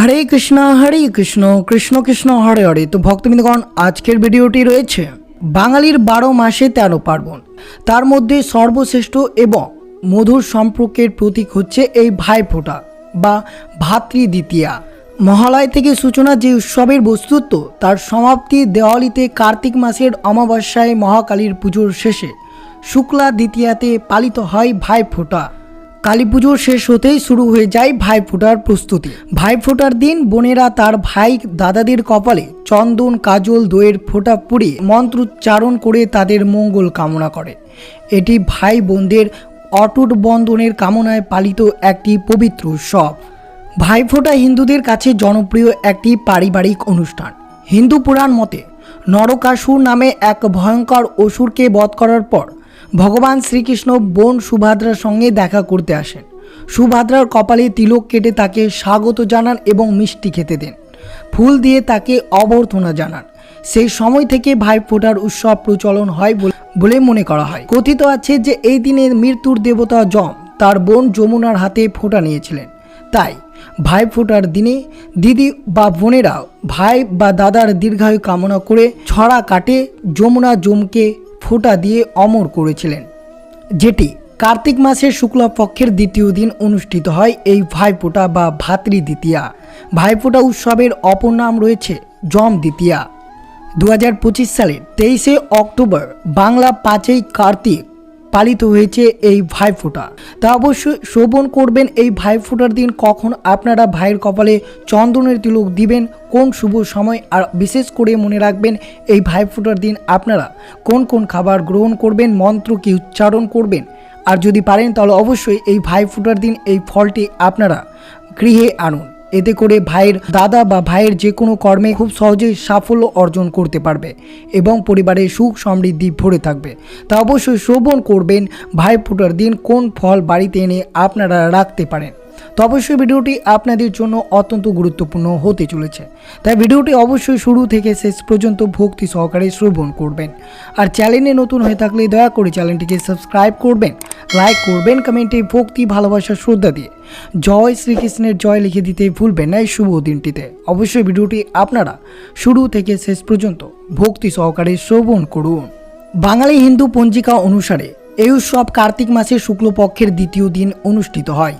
হরে কৃষ্ণ হরে কৃষ্ণ কৃষ্ণ কৃষ্ণ, হরে হরে। তো ভক্তবৃন্দগণ, আজকের ভিডিওটি রয়েছে বাঙালির বারো মাসে তেরো পার্বণ। তার মধ্যে সর্বশ্রেষ্ঠ এবং মধুর সম্পর্কের প্রতীক হচ্ছে এই ভাইফোঁটা বা ভাতৃ দ্বিতীয়া মহালয় থেকে সূচনা যে উৎসবের বস্তুত্ব, তার সমাপ্তি দেওয়ালিতে কার্তিক মাসের অমাবস্যায় মহাকালীর পুজোর শেষে শুক্লা দ্বিতীয়াতে পালিত হয় ভাইফোঁটা। কালী শেষ হতেই শুরু হয়ে যায় ভাইফোঁটার প্রস্তুতি। ভাইফোঁটার দিন বোনেরা তার ভাই দাদাদের কপালে চন্দন, কাজল, দইয়ের ফোঁটা পুড়িয়ে মন্ত্রোচ্চারণ করে তাদের মঙ্গল কামনা করে। এটি ভাই বোনদের অটুট বন্ধনের কামনায় পালিত একটি পবিত্র উৎসব। ভাইফোঁটা হিন্দুদের কাছে জনপ্রিয় একটি পারিবারিক অনুষ্ঠান। হিন্দু পুরাণ মতে, নরকাসুর নামে এক ভয়ঙ্কর অসুরকে বধ করার পর ভগবান শ্রীকৃষ্ণ বোন সুভদ্রার সঙ্গে দেখা করতে আসেন। সুভদ্রার কপালে তিলক কেটে তাকে স্বাগত জানান এবং মিষ্টি খেতে দেন। ফুল দিয়ে তাকে অভ্যর্থনা জানান। সেই সময় থেকে ভাইফোঁটার উৎসব প্রচলন হয় বলে- বলে মনে করা হয়। কথিত আছে যে এই দিনে মৃত্যুর দেবতা যম তার বোন যমুনার হাতে ফোঁটা নিয়েছিলেন। তাই ভাই ফোঁটার দিনে দিদি বা বোনেরা ভাই বা দাদার দীর্ঘায়ু কামনা করে ছড়া কাটে যমুনা জমকে ফোঁটা দিয়ে অমর করেছিলেন, যেটি কার্তিক মাসের শুক্লাপক্ষের দ্বিতীয় দিন অনুষ্ঠিত হয় এই ভাইফোঁটা বা ভাতৃ দ্বিতীয়া। ভাইফোঁটা উৎসবের অপর নাম রয়েছে জম দ্বিতীয়া। দু হাজার পঁচিশ সালের তেইশে অক্টোবর বাংলা পাঁচই কার্তিক পালিত হয়েছে এই ভাইফোঁটা। তা অবশ্যই শোভন করবেন এই ভাইফোঁটার দিন কখন আপনারা ভাইয়ের কপালে চন্দনের তিলক দিবেন, কোন শুভ সময়, আর বিশেষ করে মনে রাখবেন এই ভাইফোঁটার দিন আপনারা কোন কোন খাবার গ্রহণ করবেন, মন্ত্র কি উচ্চারণ করবেন। আর যদি পারেন তাহলে অবশ্যই এই ভাইফোঁটার দিন এই ফলটি আপনারা গৃহে আনুন। এতে করে ভাইয়ের দাদা বা ভাইয়ের যে কোনো কর্মে খুব সহজেই সাফল্য অর্জন করতে পারবে এবং পরিবারের সুখ সমৃদ্ধি ভরে থাকবে। তা অবশ্যই শ্রবণ করবেন ভাই ফোটার দিন কোন ফল বাড়িতে এনে আপনারা রাখতে পারেন। তো অবশ্যই ভিডিওটি আপনাদের জন্য অত্যন্ত গুরুত্বপূর্ণ হতে চলেছে। তাই ভিডিওটি অবশ্যই শুরু থেকে শেষ পর্যন্ত ভক্তি সহকারে শ্রবণ করবেন। আর চ্যানেলে নতুন হয়ে থাকলে দয়া করে চ্যানেলটিকে সাবস্ক্রাইব করবেন, লাইক করবেন, কমেন্টে ভক্তি, ভালোবাসা, শ্রদ্ধা দিয়ে। জয় শ্রীকৃষ্ণের জয় লিখে দিতে ভুলবেন না এই শুভ দিনটিতে। অবশ্যই ভিডিওটি আপনারা শুরু থেকে শেষ পর্যন্ত ভক্তি সহকারে শ্রবণ করুন। বাঙালি হিন্দু পঞ্জিকা অনুসারে এই উৎসব কার্তিক মাসের শুক্লপক্ষের দ্বিতীয় দিন অনুষ্ঠিত হয়।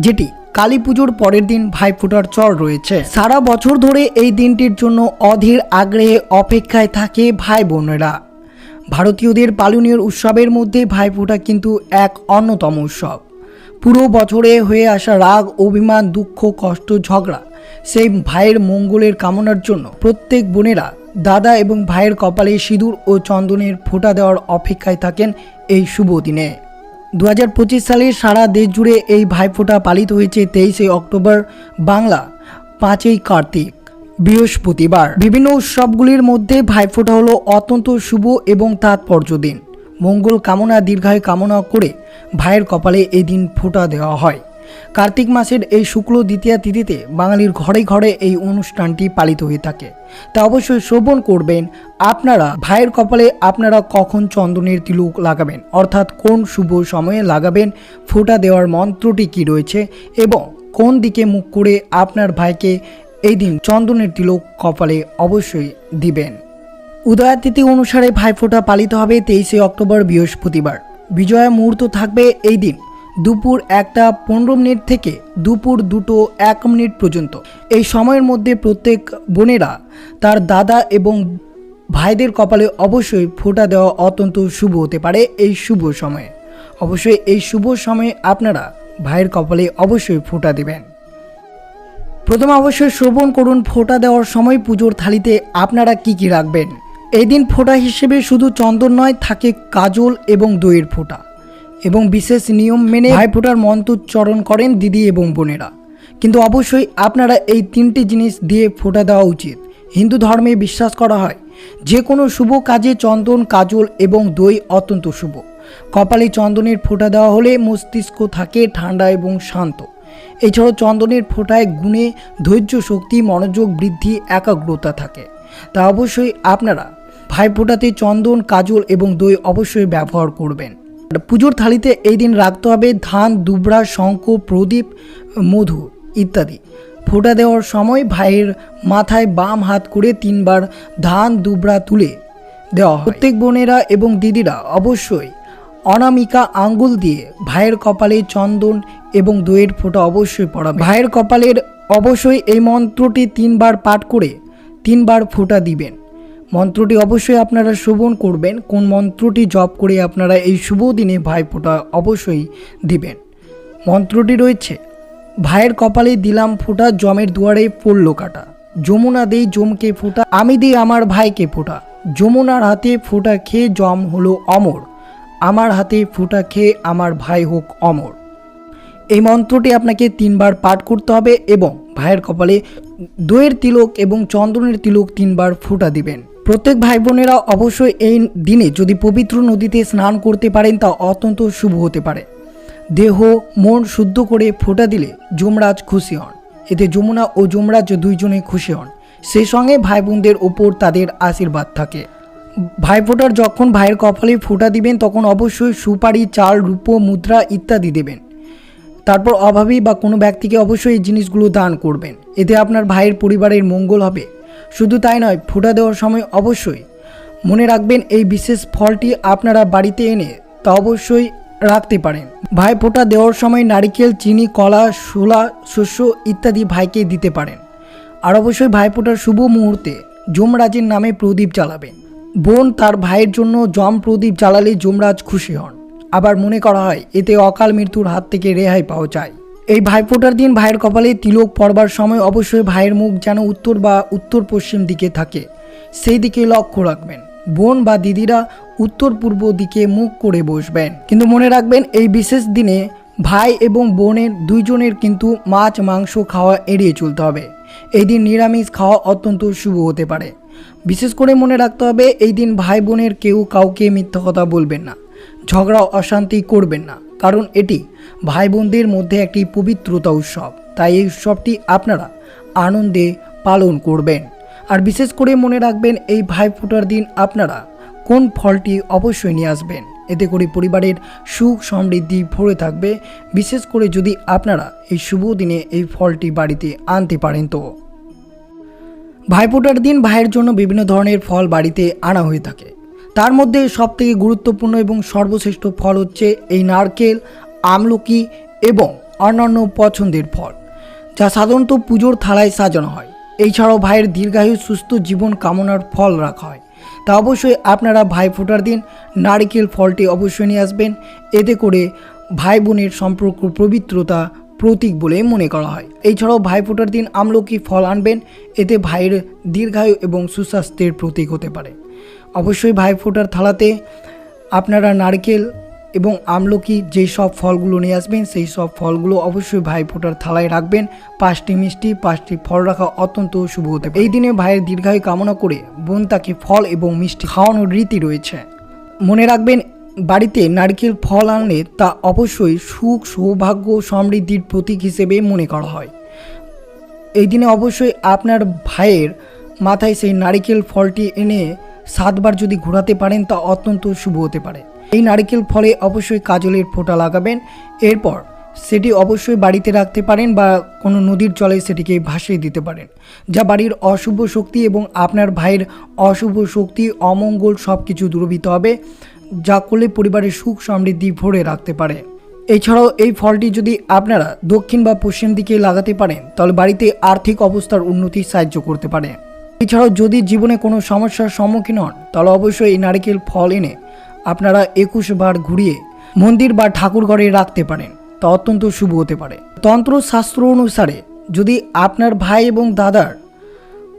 যেটি কালী পুজোর পরের দিন ভাইফোঁটার চর রয়েছে। সারা বছর ধরে এই দিনটির জন্য অধীর আগ্রহে অপেক্ষায় থাকে ভাই বোনেরা ভারতীয়দের পালনীয় উৎসবের মধ্যে ভাইফোঁটা কিন্তু এক অন্যতম উৎসব। পুরো বছরে হয়ে আসা রাগ, অভিমান, দুঃখ, কষ্ট, ঝগড়া সেই ভাইয়ের মঙ্গলের কামনার জন্য প্রত্যেক বোনেরা দাদা এবং ভাইয়ের কপালে সিঁদুর ও চন্দনের ফোঁটা দেওয়ার অপেক্ষায় থাকেন এই শুভ দিনে। দু হাজার পঁচিশ সালে সারা দেশ জুড়ে এই ভাইফোঁটা পালিত হয়েছে তেইশে অক্টোবর বাংলা, পাঁচই কার্তিক, বৃহস্পতিবার। বিভিন্ন উৎসবগুলির মধ্যে ভাইফোঁটা হলো অত্যন্ত শুভ এবং তাৎপর্য দিন। মঙ্গল কামনা, দীর্ঘায় কামনা করে ভাইয়ের কপালে এই দিন ফোঁটা দেওয়া হয়। কার্তিক মাসের এই শুক্ল দ্বিতীয়া তিথিতে বাঙালির ঘরে ঘরে এই অনুষ্ঠানটি পালিত হয়ে থাকে। তা অবশ্যই শ্রবণ করবেন। আপনারা ভাইয়ের কপালে আপনারা কখন চন্দনের তিলক লাগাবেন? অর্থাৎ কোন শুভ সময়ে লাগাবেন? ফোঁটা দেওয়ার মন্ত্রটি কি রয়েছে? এবং কোন দিকে মুখ করে আপনার ভাইকে এই দিন চন্দনের তিলক কপালে অবশ্যই দিবেন? উদয়া তিথি অনুসারে ভাইফোঁটা পালিত হবে তেইশে অক্টোবর বৃহস্পতিবার। বিজয়া মুহূর্ত থাকবে এই দিন। দুপুর একটা পনেরো মিনিট থেকে দুপুর দুটো এক মিনিট পর্যন্ত। এই সময়ের মধ্যে প্রত্যেক বোনেরা তার দাদা এবং ভাইদের কপালে অবশ্যই ফোঁটা দেওয়া অত্যন্ত শুভ হতে পারে এই শুভ সময়ে। অবশ্যই এই শুভ সময়ে আপনারা ভাইয়ের কপালে অবশ্যই ফোঁটা দেবেন। প্রথমে অবশ্যই শ্রবণ করুন, ফোঁটা দেওয়ার সময় পুজোর থালিতে আপনারা কি কি রাখবেন? এই দিন ফোঁটা হিসেবে শুধু চন্দন নয়, থাকে কাজল এবং দইয়ের ফোঁটা। এবং বিশেষ নিয়ম মেনে ভাই ফোঁটার মন্ত্রোচ্চারণ করেন দিদি এবং বোনেরা। কিন্তু অবশ্যই আপনারা এই তিনটি জিনিস দিয়ে ফোঁটা দেওয়া উচিত। হিন্দু ধর্মে বিশ্বাস করা হয়, যে কোনো শুভ কাজে চন্দন, কাজল এবং দই অত্যন্ত শুভ। কপালে চন্দনের ফোঁটা দেওয়া হলে মস্তিষ্ক থাকে ঠান্ডা এবং শান্ত। এছাড়াও চন্দনের ফোঁটায় গুণে ধৈর্য শক্তি, মনোযোগ বৃদ্ধি, একাগ্রতা থাকে। তা অবশ্যই আপনারা ভাইফোঁটাতে চন্দন, কাজল এবং দই অবশ্যই ব্যবহার করবেন। পুজোর থালিতে এই দিন রাখতে হবে ধান দুবরা শঙ্খ, প্রদীপ, মধু ইত্যাদি। ফোঁটা দেওয়ার সময় ভাইয়ের মাথায় বাম হাত করে তিনবার ধান দুবরা তুলে দেওয়া প্রত্যেক বোনেরা এবং দিদিরা অবশ্যই অনামিকা আঙ্গুল দিয়ে ভাইয়ের কপালে চন্দন এবং দইয়ের ফোঁটা অবশ্যই পড়াবে ভাইয়ের কপালের অবশ্যই এই মন্ত্রটি তিনবার পাঠ করে তিনবার ফোঁটা দিবেন। মন্ত্রটি অবশ্যই আপনারা শ্রবণ করবেন। কোন মন্ত্রটি জপ করে আপনারা এই শুভ দিনে ভাইফোঁটা অবশ্যই দিবেন। মন্ত্রটি রয়েছে, ভাইয়ের কপালে দিলাম ফোঁটা, জমের দুয়ারে পড়ল কাটা। যমুনা দেই জমকে ফোঁটা, আমি দিই আমার ভাইকে ফোঁটা। যমুনার হাতে ফোঁটা খেয়ে জম হলো অমর। আমার হাতে ফোঁটা খেয়ে আমার ভাই হোক অমর। এই মন্ত্রটি আপনাকে তিনবার পাঠ করতে হবে এবং ভাইয়ের কপালে দইয়ের তিলক এবং চন্দনের তিলক তিনবার ফোঁটা দিবেন। প্রত্যেক ভাই বোনেরা অবশ্যই এই দিনে যদি পবিত্র নদীতে স্নান করতে পারেন, তা অত্যন্ত শুভ হতে পারে। দেহ, মন শুদ্ধ করে ফোটা দিলে যমরাজ খুশি হন। এতে যমুনা ও যমরাজ দুইজনে খুশি হন। সেই সঙ্গে ভাই বোনদের ওপর তাদের আশীর্বাদ থাকে। ভাইফোঁটার যখন ভাইয়ের কপালে ফোঁটা দিবেন, তখন অবশ্যই সুপারি, চাল, রূপো, মুদ্রা ইত্যাদি দেবেন। তারপর অভাবী বা কোনো ব্যক্তিকে অবশ্যই এই জিনিসগুলো দান করবেন। এতে আপনার ভাইয়ের পরিবারের মঙ্গল হবে। শুধু তাই নয়, ফোঁটা দেওয়ার সময় অবশ্যই মনে রাখবেন এই বিশেষ ফলটি আপনারা বাড়িতে এনে তা অবশ্যই রাখতে পারেন। ভাই, ফোঁটা দেওয়ার সময় নারিকেল, চিনি, কলা শোলা শস্য ইত্যাদি ভাইকে দিতে পারেন। আর অবশ্যই ভাইফোঁটার শুভ মুহূর্তে যমরাজের নামে প্রদীপ জ্বালাবেন। বোন তার ভাইয়ের জন্য জম প্রদীপ জ্বালালে যমরাজ খুশি হন। আবার মনে করা হয়, এতে অকাল মৃত্যুর হাত থেকে রেহাই পাওয়া যায়। এই ভাইফোঁটার দিন ভাইয়ের কপালে তিলক পড়বার সময় অবশ্যই ভাইয়ের মুখ যেন উত্তর বা উত্তর পশ্চিম দিকে থাকে। সেই দিকে লক্ষ্য রাখবেন। বোন বা দিদিরা উত্তর পূর্ব দিকে মুখ করে বসবেন। কিন্তু মনে রাখবেন, এই বিশেষ দিনে ভাই এবং বোনের দুইজনের কিন্তু মাছ, মাংস খাওয়া এড়িয়ে চলতে হবে। এই দিন নিরামিষ খাওয়া অত্যন্ত শুভ হতে পারে। বিশেষ করে মনে রাখতে হবে, এই দিন ভাই বোনের কেউ কাউকে মিথ্যা কথা বলবেন না। ঝগড়া, অশান্তি করবেন না। কারণ এটি ভাই বোনদের মধ্যে একটি পবিত্রতা উৎসব। তাই এই উৎসবটি আপনারা আনন্দে পালন করবেন। আর বিশেষ করে মনে রাখবেন, এই ভাইফোঁটার দিন আপনারা কোন ফলটি অবশ্যই নিয়ে আসবেন। এতে করে পরিবারের সুখ সমৃদ্ধি ভরে থাকবে। বিশেষ করে যদি আপনারা এই শুভ দিনে এই ফলটি বাড়িতে আনতে পারেন তো। ভাইফোঁটার দিন ভাইয়ের জন্য বিভিন্ন ধরনের ফল বাড়িতে আনা হয়ে থাকে। তার মধ্যে সবথেকে গুরুত্বপূর্ণ এবং সর্বশ্রেষ্ঠ ফল হচ্ছে এই নারকেল, আমলকি এবং অন্যান্য পছন্দের ফল, যা সাধারণত পুজোর থালায় সাজানো হয়। এছাড়াও ভাইয়ের দীর্ঘায়ু সুস্থ জীবন কামনার ফল রাখা হয়। তা অবশ্যই আপনারা ভাই ফোটার দিন নারিকেল ফলটি অবশ্যই নিয়ে আসবেন। এতে করে ভাই বোনের সম্পর্ক পবিত্রতা প্রতীক বলে মনে করা হয়। এছাড়াও ভাই ফোটার দিন আমলকি ফল আনবেন। এতে ভাইয়ের দীর্ঘায়ু এবং সুস্বাস্থ্যের প্রতীক হতে পারে। অবশ্যই ভাই ফোটার থালাতে আপনারা নারকেল এবং আমলকি যেই সব ফলগুলো নিয়ে আসবেন, সেই সব ফলগুলো অবশ্যই ভাই ফোটার থালায় রাখবেন। পাঁচটি মিষ্টি, পাঁচটি ফল রাখা অত্যন্ত শুভ হতে। এই দিনে ভাইয়ের দীর্ঘায়ু কামনা করে বোন তাকে ফল এবং মিষ্টি খাওয়ানোর রীতি রয়েছে। মনে রাখবেন, বাড়িতে নারকেল ফল আনলে তা অবশ্যই সুখ, সৌভাগ্য, সমৃদ্ধির প্রতীক হিসেবে মনে করা হয়। এই দিনে অবশ্যই আপনার ভাইয়ের মাথায় সেই নারিকেল ফলটি এনে সাতবার যদি ঘোরাতে পারেন তা অত্যন্ত শুভ হতে পারে। এই নারিকেল ফলে অবশ্যই কাজলের ফোঁটা লাগাবেন। এরপর সেটি অবশ্যই বাড়িতে রাখতে পারেন বা কোনো নদীর জলে সেটিকে ভাসিয়ে দিতে পারেন, যা বাড়ির অশুভ শক্তি এবং আপনার ভাইয়ের অশুভ শক্তি, অমঙ্গল সব কিছু দূরভীত হবে, যা করলে পরিবারের সুখ সমৃদ্ধি ভরে রাখতে পারে। এছাড়াও এই ফলটি যদি আপনারা দক্ষিণ বা পশ্চিম দিকে লাগাতে পারেন, তাহলে বাড়িতে আর্থিক অবস্থার উন্নতি সাহায্য করতে পারে। এছাড়াও যদি জীবনে কোনো সমস্যার সম্মুখীন হন, তাহলে অবশ্যই এই নারিকেল ফল এনে আপনারা একুশ বার ঘুরিয়ে মন্দির বা ঠাকুর ঘরে রাখতে পারেন। তা অত্যন্ত শুভ হতে পারে। তন্ত্রশাস্ত্র অনুসারে যদি আপনার ভাই এবং দাদার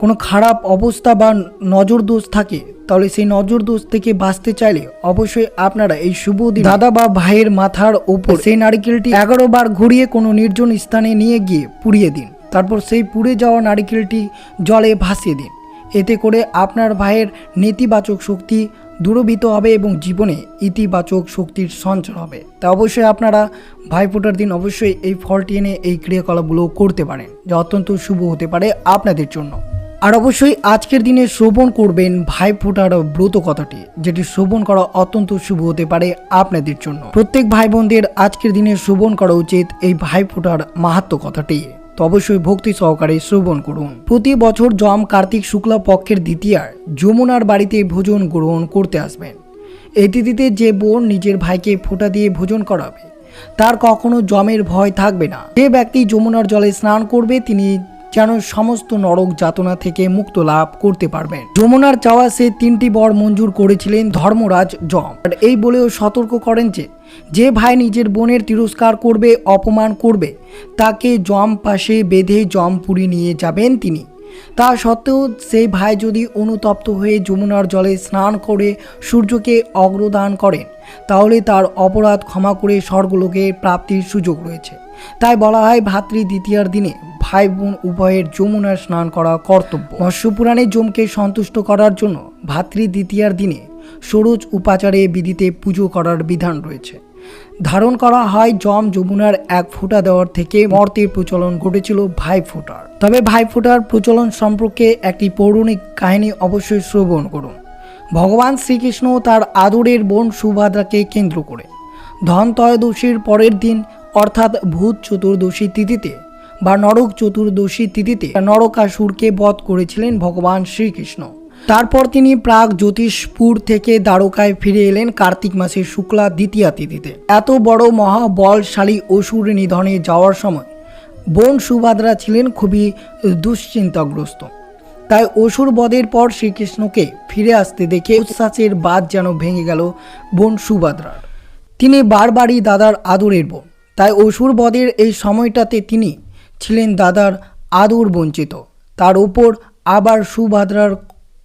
কোনো খারাপ অবস্থা বা নজর দোষ থাকে, তাহলে সেই নজর দোষ থেকে বাঁচতে চাইলে অবশ্যই আপনারা এই শুভ দিন দাদা বা ভাইয়ের মাথার ওপর সেই নারিকেলটি এগারো বার ঘুরিয়ে কোনো নির্জন স্থানে নিয়ে গিয়ে পুড়িয়ে দিন। তারপর সেই পুড়ে যাওয়া নারিকেলটি জলে ভাসিয়ে দিন। এতে করে আপনার ভাইয়ের নেতিবাচক শক্তি দূরভীত হবে এবং জীবনে ইতিবাচক শক্তির সঞ্চার হবে। তা অবশ্যই আপনারা ভাইফোঁটার দিন অবশ্যই এই ফলটি এনে এই ক্রিয়াকলাপগুলো করতে পারেন, যা অত্যন্ত শুভ হতে পারে আপনাদের জন্য। আর অবশ্যই আজকের দিনে শ্রবণ করবেন ভাইফোঁটার ব্রত কথাটি, যেটি শ্রবণ করা অত্যন্ত শুভ হতে পারে আপনাদের জন্য। প্রত্যেক ভাই বোনদের আজকের দিনে শ্রবণ করা উচিত এই ভাইফোঁটার মাহাত্ম কথাটি। তো অবশ্যই ভক্তি সহকারে শ্রবণ করুন। প্রতি বছর জম কার্তিক শুক্লা পক্ষের দ্বিতীয়ার যমুনার বাড়িতে ভোজন গ্রহণ করতে আসবেন। এই তিথিতে যে বোন নিজের ভাইকে ফোঁটা দিয়ে ভোজন করাবে, তার কখনো জমের ভয় থাকবে না। যে ব্যক্তি যমুনার জলে স্নান করবে, তিনি যেন সমস্ত নরক যাতনা থেকে মুক্ত লাভ করতে পারবেন যমুনার চাওয়া সে তিনটি বর মঞ্জুর করেছিলেন ধর্মরাজ জম আর এই বলেও সতর্ক করেন যে যে ভাই নিজের বোনের তিরস্কার করবে, অপমান করবে, তাকে জম পাশে বেঁধে জমপুরি নিয়ে যাবেন তিনি। তা সত্ত্বেও সেই ভাই যদি অনুতপ্ত হয়ে যমুনার জলে স্নান করে সূর্যকে অগ্রদান করেন, তাহলে তার অপরাধ ক্ষমা করে স্বর্গলোকে প্রাপ্তির সুযোগ রয়েছে। তাই বলা হয় ভাতৃ দ্বিতীয়ার দিনে ভাই বোন উভয়ের যমুনার স্নান করা কর্তব্য। মৎস্যপুরাণে জমকে সন্তুষ্ট করার জন্য ভাতৃ দ্বিতীয়ার দিনে সরোজ উপাচারে বিধিতে পুজো করার বিধান রয়েছে। ধারণ করা হয় জম যমুনার এক ফোঁটা দেওয়ার থেকে মর্তের প্রচলন ঘটেছিল ভাই ফোঁটার। তবে ভাই ফোঁটার প্রচলন সম্পর্কে একটি পৌরাণিক কাহিনী অবশ্যই শ্রবণ করুন। ভগবান শ্রীকৃষ্ণ তার আদরের বোন সুভদ্রাকে কেন্দ্র করে ধন ত্রয়োদশীর পরের দিন অর্থাৎ ভূত চতুর্দশী তিথিতে বা নরক চতুর্দশী তিথিতে নরকাসুরকে বধ করেছিলেন ভগবান শ্রীকৃষ্ণ। তারপর তিনি প্রাগ জ্যোতিষপুর থেকে দ্বারকায় ফিরে এলেন কার্তিক মাসের শুক্লা দ্বিতীয়া তিথিতে। এত বড় মহাবলশালী অসুর নিধনে যাওয়ার সময় বোন সুভাদ্রা ছিলেন খুবই দুশ্চিন্তাগ্রস্ত। তাই অসুর বধের পর শ্রীকৃষ্ণকে ফিরে আসতে দেখে উচ্ছ্বাসের বাদ যেন ভেঙে গেল বোন সুভদ্রার। তিনি বারবারই দাদার আদরের বোন। তাই অসুর বধের এই সময়টাতে তিনি ছিলেন দাদার আদর বঞ্চিত। তার উপর আবার সুভদ্রার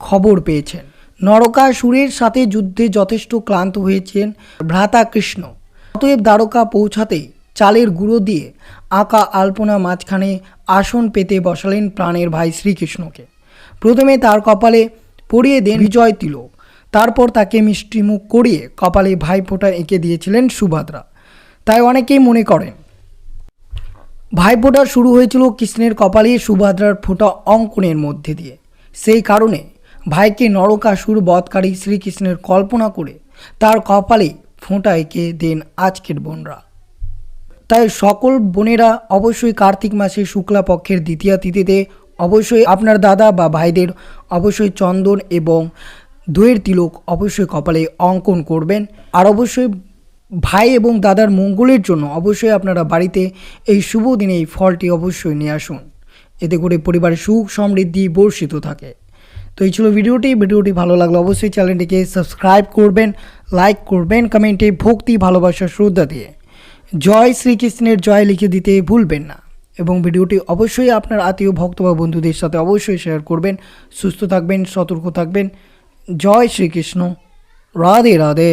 খবর পেয়েছেন। নরকাসুরের সাথে যুদ্ধে যথেষ্ট ক্লান্ত হয়েছেন ভ্রাতা কৃষ্ণ অতএব দ্বারকা পৌঁছাতেই চালের গুঁড়ো দিয়ে আঁকা আলপনা মাঝখানে আসন পেতে বসালেন প্রাণের ভাই শ্রীকৃষ্ণকে। প্রথমে তার কপালে পরিয়ে দেন বিজয় তিলক। তারপর তাকে মিষ্টিমুখ করিয়ে কপালে ভাইফোঁটা এঁকে দিয়েছিলেন সুভদ্রা। তাই অনেকেই মনে করেন। ভাইফোঁটা শুরু হয়েছিল কৃষ্ণের কপালে সুভদ্রার ফোঁটা অঙ্কনের মধ্যে দিয়ে। সেই কারণে ভাইকে নরকাসুর বধকারী শ্রীকৃষ্ণের কল্পনা করে তার কপালে ফোঁটা এঁকে দেন আজকের বোনরা। তাই সকল বোনেরা অবশ্যই কার্তিক মাসে শুক্লা পক্ষের দ্বিতীয় তিথিতে অবশ্যই আপনার দাদা বা ভাইদের অবশ্যই চন্দন এবং দইয়ের তিলক অবশ্যই কপালে অঙ্কন করবেন। আর অবশ্যই ভাই এবং দাদার মঙ্গলের জন্য অবশ্যই আপনারা বাড়িতে এই শুভ দিনে এই ফলটি অবশ্যই নিয়ে আসুন। এতে করে পরিবারের সুখ, সমৃদ্ধি বর্ষিত থাকে। তো এই ছিল ভিডিওটি। ভিডিওটি ভালো লাগলে অবশ্যই চ্যানেলটিকে সাবস্ক্রাইব করবেন, লাইক করবেন, কমেন্টে ভক্তি, ভালোবাসা, শ্রদ্ধা দিয়ে। জয় শ্রীকৃষ্ণের জয় লিখে দিতে ভুলবেন না এবং ভিডিওটি অবশ্যই আপনার আত্মীয়, ভক্ত বা বন্ধুদের সাথে অবশ্যই শেয়ার করবেন। সুস্থ থাকবেন, সতর্ক থাকবেন। জয় শ্রীকৃষ্ণ। রাধে রাধে।